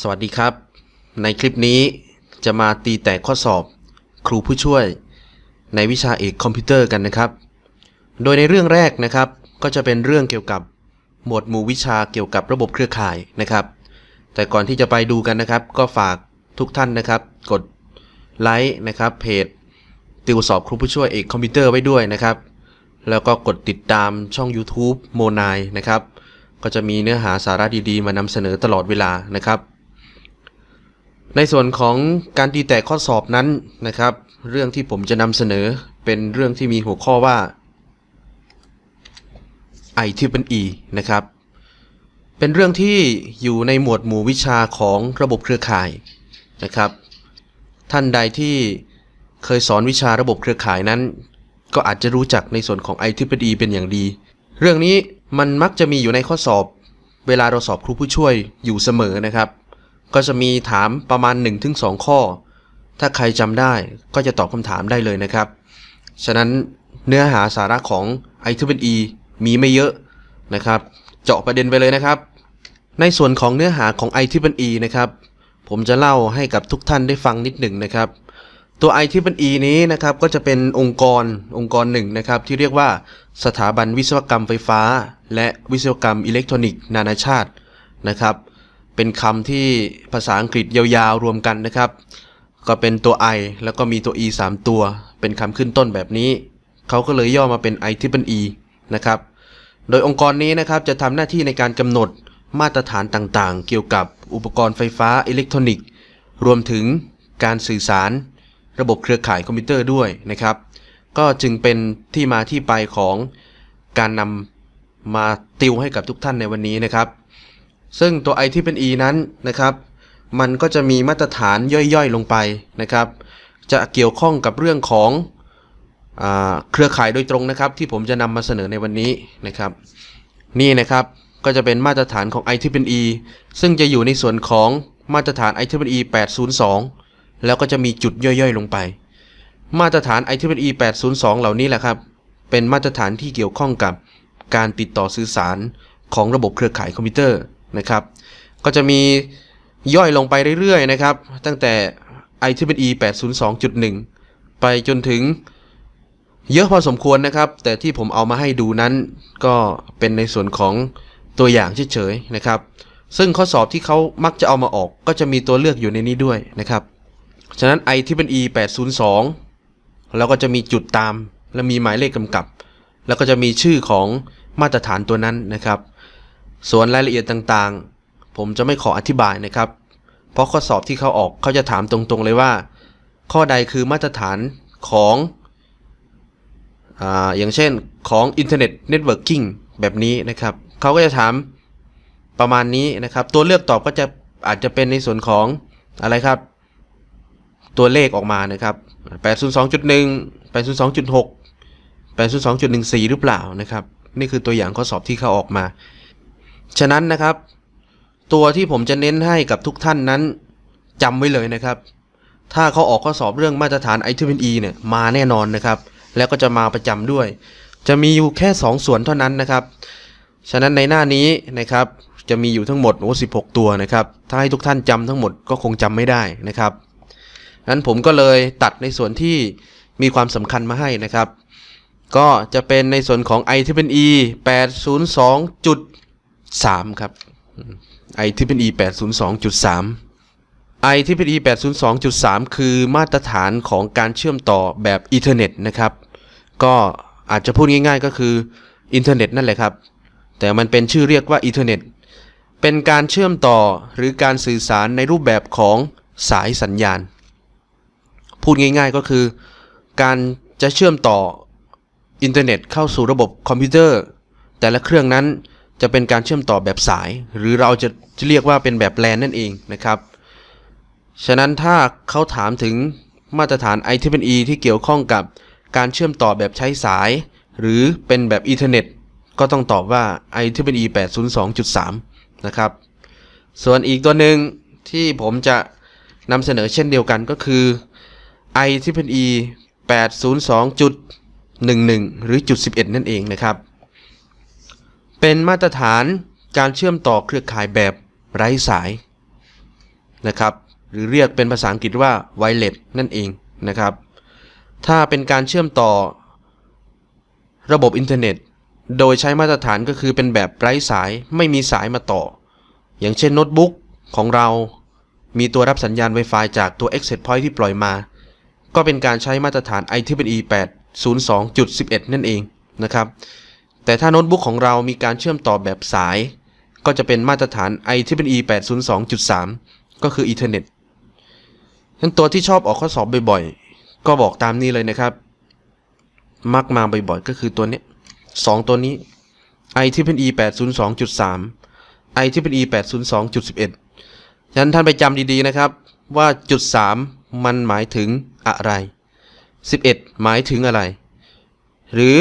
สวัสดีครับ ในคลิปนี้จะมาตีแตกข้อสอบครูผู้ช่วย ในวิชาเอกคอมพิวเตอร์กันนะครับ โดยในเรื่องแรกนะครับ ก็จะเป็นเรื่องเกี่ยวกับหมวดหมู่วิชาเกี่ยวกับระบบเครือข่ายนะครับ แต่ก่อนที่จะไปดูกันนะครับ ก็ฝากทุกท่านนะครับ กดไลค์นะครับเพจติวสอบครูผู้ช่วยเอกคอมพิวเตอร์ไว้ด้วยนะครับ แล้วก็กดติดตามช่อง YouTube โมนายนะครับ ก็จะมีเนื้อหาสาระดีๆ มานำเสนอตลอดเวลานะครับ ในส่วนของการตีแตกข้อสอบนั้นนะครับ เรื่องที่ผมจะนำเสนอเป็นเรื่องที่มีหัวข้อว่า i t r i e นะครับ เป็นเรื่องที่อยู่ในหมวดหมู่วิชาของระบบเครือข่ายนะครับ ท่านใดที่เคยสอนวิชาระบบเครือข่ายนั้น ก็อาจจะรู้จักในส่วนของ i t r i e เป็นอย่างดี เรื่องนี้มันมักจะมีอยู่ในข้อสอบ เวลาเราสอบครูผู้ช่วยอยู่เสมอนะครับ ก็จะมีถามประมาณ 1-2 ข้อ ถ้าใครจำได้ก็จะตอบคำถามได้เลยนะครับ ฉะนั้นเนื้อหาสาระของ i t e มีไม่เยอะนะครับ เจาะประเด็นไปเลยนะครับ ในส่วนของเนื้อหาของ i t e นะครับ ผมจะเล่าให้กับทุกท่านได้ฟังนิดหนึ่งนะครับ ตัว i t e นี้นะครับก็จะเป็นองค์กรองค์กรหนึ่งนะครับ ที่เรียกว่าสถาบันวิศวกรรมไฟฟ้า และวิศวกรรมอิเล็กทรอนิกส์นานาชาตินะครับ เป็นคำที่ภาษาอังกฤษยาวๆรวมกันนะครับ ก็เป็นตัว i แล้วก็มีตัว e 3 ตัว เป็นคำขึ้นต้นแบบนี้ เขาก็เลยย่อมาเป็น i t e นะครับ โดยองค์กรนี้นะครับจะทำหน้าที่ในการกำหนดมาตรฐานต่างๆ เกี่ยวกับอุปกรณ์ไฟฟ้าอิเล็กทรอนิกส์ รวมถึงการสื่อสาร ระบบเครือข่ายคอมพิวเตอร์ด้วยนะครับ ก็จึงเป็นที่มาที่ไปของการนำมาติวให้กับทุกท่านในวันนี้นะครับ ซึ่งตัว i t e นั้นนะครับ มันก็จะมีมาตรฐานย่อยๆลงไปนะครับ จะเกี่ยวข้องกับเรื่องของอเครือข่ายโดยตรงนะครับ ที่ผมจะนำมาเสนอในวันนี้นะครับ นี่นะครับก็จะเป็นมาตรฐานของ i t e ซึ่งจะอยู่ในส่วนของมาตรฐาน i t e 802 แล้วก็จะมีจุดย่อยๆลงไป มาตรฐาน i t e 802 เหล่านี้แหละครับ เป็นมาตรฐานที่เกี่ยวข้องกับการติดต่อสื่อสารของระบบเครือข่ายคอมพิวเตอร์ นะครับ ก็จะมีย่อยลงไปเรื่อยๆนะครับ ตั้งแต่ i t e 802.1 ไปจนถึงเยอะพอสมควรนะครับ แต่ที่ผมเอามาให้ดูนั้นก็เป็นในส่วนของตัวอย่างเฉยๆนะครับ ซึ่งข้อสอบที่เขามักจะเอามาออก ก็จะมีตัวเลือกอยู่ในนี้ด้วยนะครับ ฉะนั้น i t e 802 แล้วก็จะมีจุดตาม และมีหมายเลขกำกับ แล้วก็จะมีชื่อของมาตรฐานตัวนั้นนะครับ ส่วนรายละเอียดต่างๆ ผมจะไม่ขออธิบายนะครับ เพราะข้อสอบที่เขาออกเขาจะถามตรงๆเลยว่า ข้อใดคือมาตรฐานของออย่างเช่นของ Internet Networking แบบนี้นะครับเขาก็จะถามประมาณนี้นะครับ ตัวเลือกตอบก็จะอาจจะเป็นในส่วนของอะไรครับ ตัวเลขออกมานะครับ802.1 802.6 802.14 หรือเปล่านะครับ นี่คือตัวอย่างข้อสอบที่เขาออกมา ฉะนั้นนะครับ ตัวที่ผมจะเน้นให้กับทุกท่านนั้นจำไว้เลยนะครับ ถ้าเขาออกข้อสอบเรื่องมาตรฐาน i t e เนี่ยมาแน่นอนนะครับ แล้วก็จะมาประจำด้วย จะมีอยู่แค่ 2 ส่วนเท่านั้นนะครับ ฉะนั้นในหน้านี้นะครับจะมีอยู่ทั้งหมดโอ้16ตัวนะครับ ถ้าให้ทุกท่านจำทั้งหมดก็คงจำไม่ได้นะครับนั้นผมก็เลยตัดในส่วนที่มีความสำคัญมาให้นะครับ ก็จะเป็นในส่วนของ i t e 3 ครับ i t e 802.3 i t e 802.3 คือมาตรฐานของการเชื่อมต่อแบบอีเทอร์เน็ตนะครับ ก็อาจจะพูดง่ายๆก็คืออินเทอร์เน็ตนั่นแหละครับ แต่มันเป็นชื่อเรียกว่าอีเทอร์เน็ต เป็นการเชื่อมต่อหรือการสื่อสารในรูปแบบของสายสัญญาณ พูดง่ายๆก็คือ การจะเชื่อมต่ออินเทอร์เน็ตเข้าสู่ระบบคอมพิวเตอร์ แต่ละเครื่องนั้น จะเป็นการเชื่อมต่อแบบสาย หรือเราจะจะเรียกว่าเป็นแบบแลนนั่นเองนะครับ ฉะนั้นถ้าเขาถามถึงมาตรฐาน i t e ที่เกี่ยวข้องกับการเชื่อมต่อแบบใช้สาย หรือเป็นแบบอีเทอร์เน็ต ก็ต้องตอบว่า i t e 802.3 นะครับ ส่วนอีกตัวหนึ่งที่ผมจะนำเสนอเช่นเดียวกันก็คือ i t e 802.11 หรือจุด11 นั่นเองนะครับ เป็นมาตรฐานการเชื่อมต่อเครือข่ายแบบไร้สายนะครับหรือเรียกเป็นภาษาอังกฤษว่า wireless นั่นเองนะครับ ถ้าเป็นการเชื่อมต่อระบบอินเทอร์เน็ต โดยใช้มาตรฐานก็คือเป็นแบบไร้สายไม่มีสายมาต่อ อย่างเช่นโน้ตบุ๊กของเรา มีตัวรับสัญญาณ Wi-Fi จากตัว Access Point ที่ปล่อยมา ก็เป็นการใช้มาตรฐาน IEEE 802.11 นั่นเองนะครับ แต่ถ้าโน้ตบุ๊กของเรามีการเชื่อมต่อแบบสาย ก็จะเป็นมาตรฐาน IEEE 802.3 ก็คือ Ethernet ทั้นตัวที่ชอบออกข้อสอบบ่อยๆ ก็บอกตามนี้เลยนะครับ มักมาบ่อยๆ ก็คือตัวนี้สองตัวนี้ IEEE 802.3 IEEE 802.11ฉะนั้นท่านไปจำดีๆนะครับว่าจุด 3 มันหมายถึงอะไร 11 หมายถึงอะไร หรือ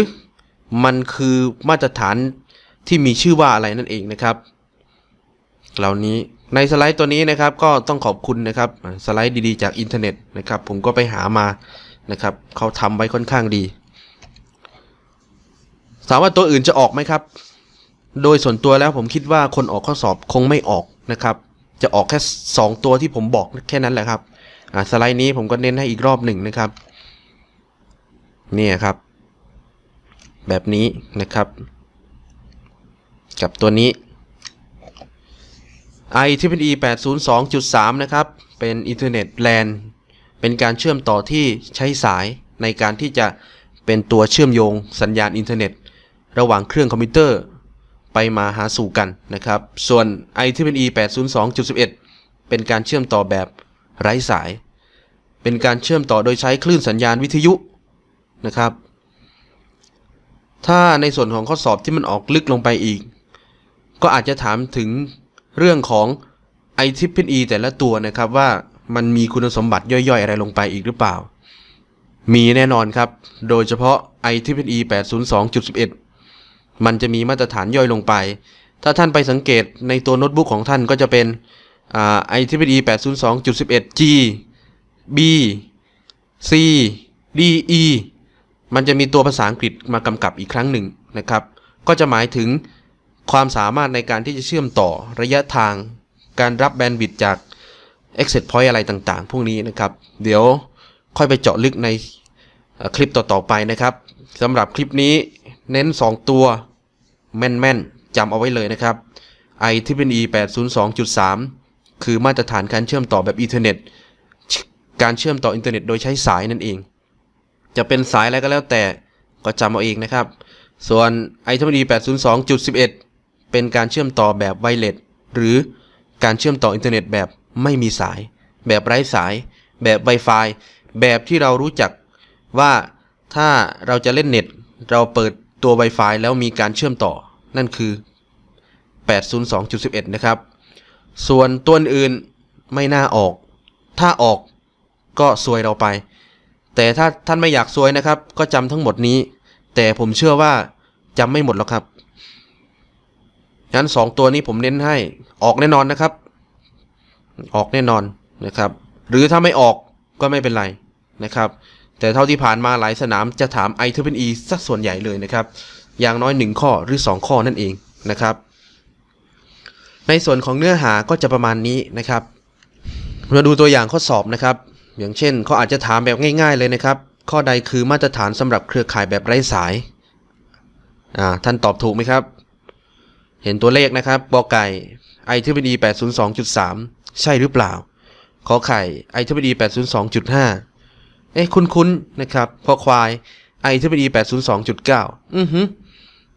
มันคือมาตรฐานที่มีชื่อว่าอะไรนั่นเองนะครับ เหล่านี้ในสไลด์ตัวนี้นะครับก็ต้องขอบคุณนะครับสไลด์ดีๆ จากอินเทอร์เน็ตนะครับ ผมก็ไปหามานะครับเขาทำไว้ค่อนข้างดีถามว่าตัวอื่นจะออกไหมครับ โดยส่วนตัวแล้วผมคิดว่าคนออกข้อสอบคงไม่ออกนะครับ จะออกแค่ 2 ตัวที่ผมบอกแค่นั้นแหละครับสไลด์นี้ผมก็เน้นให้อีกรอบหนึ่งนะครับ เนี่ยครับ แบบนี้นะครับ กับตัวนี้ IEEE 802.3 นะครับ เป็นอินเทอร์เน็ต LAN เป็นการเชื่อมต่อที่ใช้สายในการที่จะเป็นตัวเชื่อมโยงสัญญาณอินเทอร์เน็ต ระหว่างเครื่องคอมพิวเตอร์ไปมาหาสู่กันนะครับ ส่วน IEEE 802.11 เป็นการเชื่อมต่อแบบไร้สาย เป็นการเชื่อมต่อโดยใช้คลื่นสัญญาณวิทยุนะครับ ถ้าในส่วนของข้อสอบที่มันออกลึกลงไปอีก ก็อาจจะถามถึงเรื่องของ IEEE แต่ละตัวนะครับว่ามันมีคุณสมบัติย่อยๆ อะไรลงไปอีกหรือเปล่า มีแน่นอนครับ โดยเฉพาะ IEEE 802.11 มันจะมีมาตรฐานย่อยลงไป ถ้าท่านไปสังเกตในตัวโน้ตบุ๊กของท่านก็จะเป็นอ่า IEEE 802.11G B C D E มันจะมีตัวภาษาอังกฤษมากำกับอีกครั้งหนึ่งนะครับ ก็จะหมายถึงความสามารถในการที่จะเชื่อมต่อระยะทาง การรับแบนด์วิดต์จาก Exit Point อะไรต่างๆ พวกนี้นะครับ เดี๋ยวค่อยไปเจาะลึกในคลิปต่อๆไปนะครับสำหรับคลิปนี้เน้น 2 ตัวแม่นๆจำเอาไว้เลยนะครับ IEEE 802.3 คือมาตรฐานการเชื่อมต่อแบบอีเทอร์เน็ต การเชื่อมต่ออินเทอร์เน็ตโดยใช้สายนั่นเอง จะเป็นสายอะไรก็แล้วแต่ก็จำเอาเองนะครับ ส่วน IEEE 802.11 เป็นการเชื่อมต่อแบบไวเลสหรือการเชื่อมต่ออินเทอร์เน็ตแบบไม่มีสาย แบบไร้สาย แบบ Wi-Fi แบบที่เรารู้จักว่าถ้าเราจะเล่นเน็ต เราเปิดตัว Wi-Fi แล้วมีการเชื่อมต่อ นั่นคือ 802.11 นะครับ ส่วนตัวอื่นไม่น่าออก ถ้าออกก็ซวยเราไป แต่ถ้าท่านไม่อยากซวยนะครับ ก็จำทั้งหมดนี้ แต่ผมเชื่อว่าจำไม่หมดหรอกครับงั้นสองตัวนี้ผมเน้นให้ออกแน่นอนนะครับ ออกแน่นอนนะครับ หรือถ้าไม่ออกก็ไม่เป็นไรนะครับ แต่เท่าที่ผ่านมาหลายสนามจะถาม i 2 e สักส่วนใหญ่เลยนะครับ อย่างน้อย 1 ข้อหรือ 2 ข้อนั่นเองนะครับ ในส่วนของเนื้อหาก็จะประมาณนี้นะครับ มาดูตัวอย่างข้อสอบนะครับ อย่างเช่นเขาอาจจะถามแบบง่ายๆเลยนะครับ ข้อใดคือมาตรฐานสำหรับเครือข่ายแบบไร้สายอ่าท่านตอบถูกไหมครับ เห็นตัวเลขนะครับบอไก่ IEEE 802.3ใช่หรือเปล่า ขอไข่ IEEE 802.5เอ๊ะคุ้นๆนะครับพอควาย IEEE 802.9อือฮึ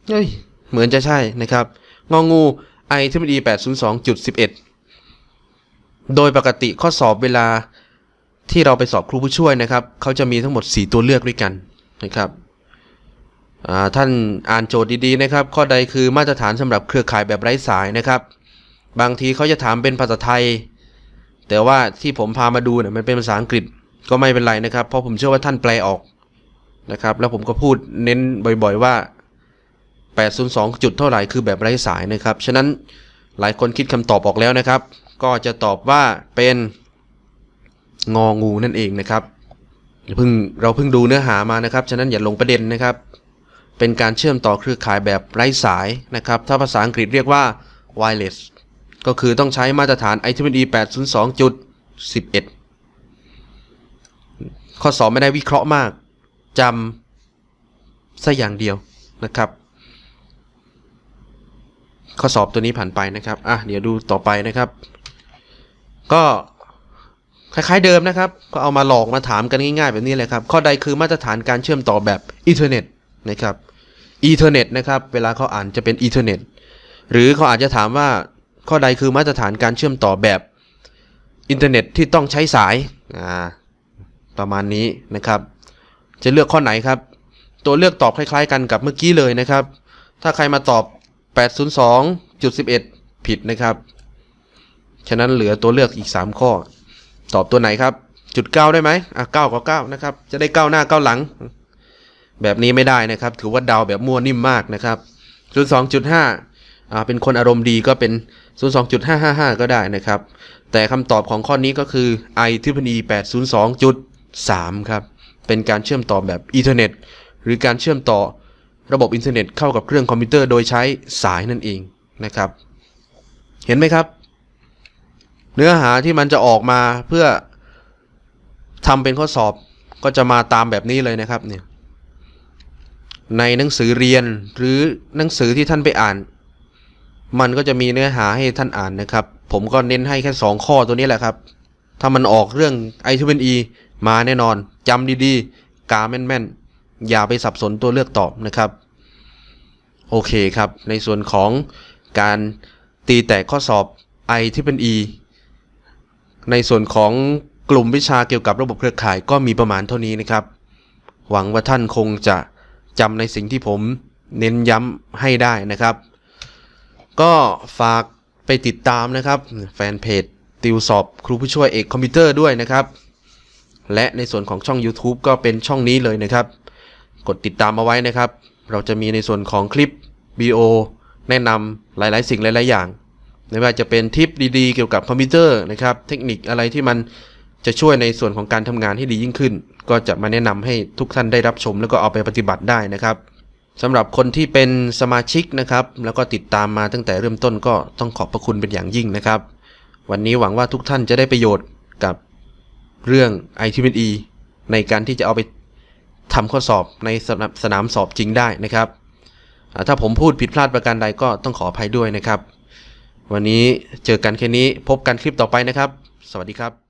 เฮ้ยเหมือนจะใช่นะครับ งองู IEEE 802.11โดยปกติข้อสอบเวลา ที่เราไปสอบครูผู้ช่วยนะครับเขาจะมีทั้งหมด 4 ตัวเลือกด้วยกันนะครับท่านอ่านโจทย์ดีๆนะครับ ข้อใดคือมาตรฐานสำหรับเครือข่ายแบบไร้สายนะครับ บางทีเขาจะถามเป็นภาษาไทย แต่ว่าที่ผมพามาดูเนี่ยมันเป็นภาษาอังกฤษก็ไม่เป็นไรนะครับ เพราะผมเชื่อว่าท่านแปลออกนะครับ แล้วผมก็พูดเน้นบ่อยๆว่า 802 จุดเท่าไหร่คือแบบไร้สายนะครับ ฉะนั้นหลายคนคิดคำตอบออกแล้วนะครับ ก็จะตอบว่าเป็น งองูนั่นเองนะครับเพิ่งเราเพิ่งดูเนื้อหามานะครับ ฉะนั้นอย่าลงประเด็นนะครับ เป็นการเชื่อมต่อเครือข่ายแบบไร้สายนะครับ ถ้าภาษาอังกฤษเรียกว่า wireless ก็คือต้องใช้มาตรฐาน IEEE 802.11 ข้อสอบไม่ได้วิเคราะห์มากจำซะอย่างเดียวนะครับ ข้อสอบตัวนี้ผ่านไปนะครับ อะ เดี๋ยวดูต่อไปนะครับ ก็ คล้ายๆเดิมนะครับ ก็เอามาหลอกมาถามกันง่ายๆ แบบนี้เลยครับ ข้อใดคือมาตรฐานการเชื่อมต่อแบบอีเทอร์เน็ตนะครับอีเทอร์เน็ตนะครับ เวลาเขาอ่านจะเป็นอีเทอร์เน็ตหรือเขาอาจจะถามว่าข้อใดคือมาตรฐานการเชื่อมต่อแบบอินเทอร์เน็ตที่ต้องใช้สายอ่าประมาณนี้นะครับ จะเลือกข้อไหนครับ ตัวเลือกตอบคล้าย ๆ กันกับเมื่อกี้เลยนะครับ ถ้าใครมาตอบ 802.11 ผิดนะครับ ฉะนั้นเหลือตัวเลือกอีก 3 ข้อ ตอบตัวไหนครับ จุดเก้าได้ไหมอะเก้าก็เก้านะครับ จะได้เก้าหน้าเก้าหลัง แบบนี้ไม่ได้นะครับ ถือว่าเดาแบบมั่วนิ่มมากนะครับศูนย์สองจุดห้าอ่าเป็นคนอารมณ์ดีก็เป็นศูนย์สองจุดห้าห้าห้าก็ได้นะครับ แต่คำตอบของข้อนี้ก็คือ i t r i p e 802.3 ครับ เป็นการเชื่อมต่อแบบอีเทอร์เน็ต หรือการเชื่อมต่อระบบอินเทอร์เน็ตเข้ากับเครื่องคอมพิวเตอร์โดยใช้สายนั่นเองนะครับ เห็นไหมครับ เนื้อหาที่มันจะออกมาเพื่อทำเป็นข้อสอบก็จะมาตามแบบนี้เลยนะครับเนี่ยในหนังสือเรียนหรือหนังสือที่ท่านไปอ่าน มันก็จะมีเนื้อหาให้ท่านอ่านนะครับ ผมก็เน้นให้แค่ 2 ข้อตัวนี้แหละครับ ถ้ามันออกเรื่อง i 2 e มาแน่นอนจำดีๆ กาแม่นๆ อย่าไปสับสนตัวเลือกตอบนะครับ โอเคครับ ในส่วนของการตีแตกข้อสอบ i ที่เป็น e ในส่วนของกลุ่มวิชาเกี่ยวกับระบบเครือข่ายก็มีประมาณเท่านี้นะครับ หวังว่าท่านคงจะจำในสิ่งที่ผมเน้นย้ำให้ได้นะครับ ก็ฝากไปติดตามนะครับ แฟนเพจติวสอบครูผู้ช่วยเอกคอมพิวเตอร์ด้วยนะครับ และในส่วนของช่อง YouTube ก็เป็นช่องนี้เลยนะครับ กดติดตามเอาไว้นะครับ เราจะมีในส่วนของคลิปวิดีโอแนะนำหลาย ๆ สิ่งหลาย ๆ อย่าง ไม่ว่าจะเป็นทิปดีๆ เกี่ยวกับคอมพิวเตอร์นะครับ เทคนิคอะไรที่มันจะช่วยในส่วนของการทำงานให้ดียิ่งขึ้น ก็จะมาแนะนำให้ทุกท่านได้รับชม แล้วก็เอาไปปฏิบัติได้นะครับสำหรับคนที่เป็นสมาชิกนะครับ แล้วก็ติดตามมาตั้งแต่เริ่มต้นก็ต้องขอบพระคุณเป็นอย่างยิ่งนะครับ วันนี้หวังว่าทุกท่านจะได้ประโยชน์กับเรื่อง i t e ในการที่จะเอาไปทำข้อสอบในสนามสนามสอบจริงได้นะครับ ถ้าผมพูดผิดพลาดประการใดก็ต้องขออภัยด้วยนะครับ วันนี้เจอกันแค่นี้พบกันคลิปต่อไปนะครับ สวัสดีครับ